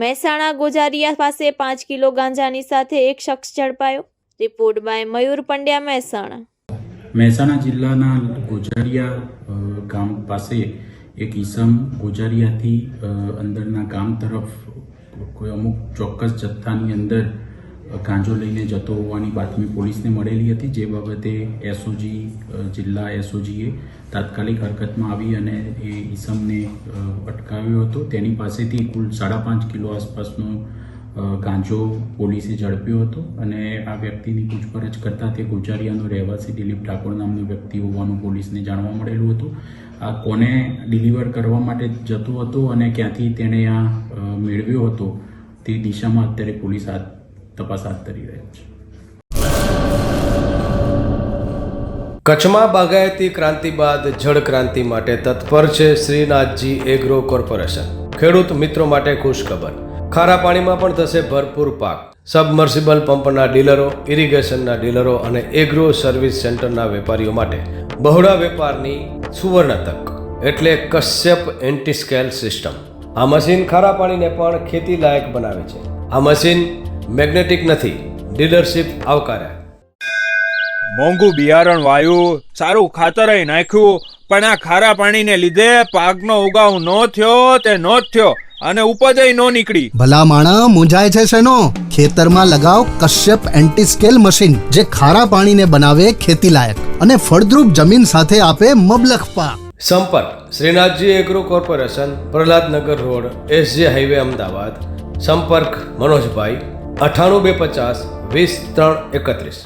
મહેસાણા ગોજારિયા પાસે પાંચ કિલો ગાંજાની સાથે એક શખ્સ ઝડપાયો. Report by Mayur Pandya Mehsana. Mehsana જિલ્લાના ગોજારિયા ગામ પાસે એક ઈસમ ગોજારિયાથી અંદરના ગામ તરફ કોઈ અમુક ચોક્કસ જથ્થાની અંદર ગાંજો લઈને જતો હોવાની બાતમી પોલીસને મળેલી હતી. જે બાબતે એસઓજી જિલ્લા એસઓજીએ તાત્કાલિક હરકતમાં આવી અને એ ઈસમને અટકાવ્યો હતો. તેની પાસેથી કુલ સાડા પાંચ કિલો આસપાસનો ગાંજો પોલીસે ઝડપ્યો હતો અને આ વ્યક્તિની પૂછપરછ કરતાં તે ગોજારિયાનો રહેવાસી દિલીપ ઠાકોર નામનો વ્યક્તિ હોવાનું પોલીસને જાણવા મળેલું હતું. આ કોને ડિલિવર કરવા માટે જતો હતો અને ક્યાંથી તેણે આ મેળવ્યો હતો તે દિશામાં અત્યારે પોલીસ હાથ તપાસ હાથ ધરી રહ્યો છે. કચ્છમાં બાગાયતી ક્રાંતિ બાદ જળ ક્રાંતિ માટે તત્પર છે શ્રીનાથજી એગ્રો કોર્પોરેશન. ખેડૂત મિત્રો માટે ખુશખબર. ખારા પાણીમાં પણ થશે ભરપૂર પાક. સબમર્સિબલ પંપના ડીલરો, ઇરિગેશનના ડીલરો અને એગ્રો સર્વિસ સેન્ટરના વેપારીઓ માટે બહોળા વેપારની સુવર્ણ તક. એટલે કશ્યપ એન્ટીસ્કેલ સિસ્ટમ. આ મશીન ખારા પાણીને પણ ખેતી લાયક બનાવે છે. આ મશીન મેગ્નેટિક નથી. લીડરશિપ આવકારે. મોંઘું બિયારણ વાયું સારું ખાતરય નાખ્યું પણ આ ખારા પાણીને લીધે પાકનો ઉગાવ નો થયો તે નો થયો અને ઉપજય નો નીકળી. ભલા માણા મૂંઝાય છે શેનો? ખેતરમાં લગાવ કશ્યપ એન્ટી સ્કેલ મશીન જે ખારા પાણીને બનાવે ખેતી લાયક અને ફળદ્રુપ જમીન સાથે આપે મબલખ પાક. સંપર્ક. Shrinathji agro corporation Prahladnagar road SJ highway Ahmedabad. સંપર્ક. મનોજભાઈ. અઠ્ઠાણું બે પચાસ વીસ ત્રણ એકત્રીસ.